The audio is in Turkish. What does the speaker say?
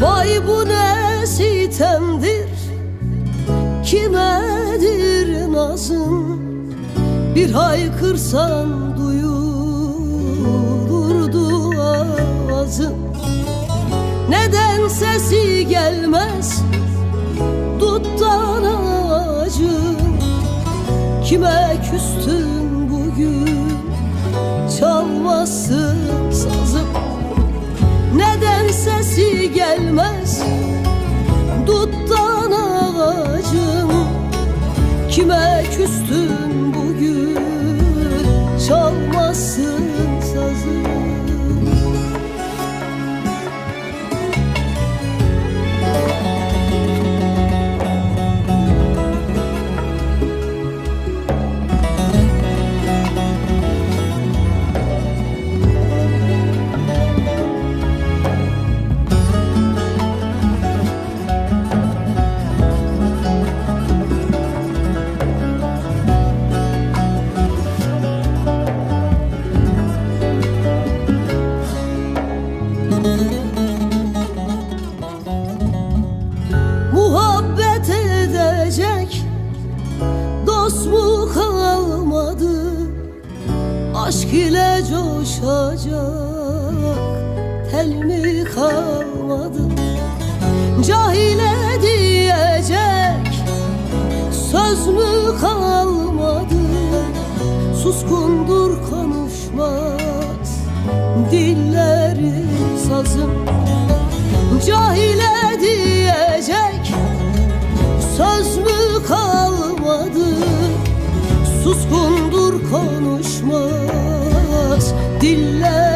Vay bu ne sitemdir Kimedir nazın Bir haykırsan duyulurdu ağzın Neden sesi gelmez Duttan ağacın Kime küstün bugün Çalmasın sazım Kime küstün Dost mu kalmadı. Aşk ile coşacak Tel mi kalmadı. Cahile diyecek Söz mü kalmadı? Suskundur konuşmaz Dilleri sazım suskundur konuşmaz diller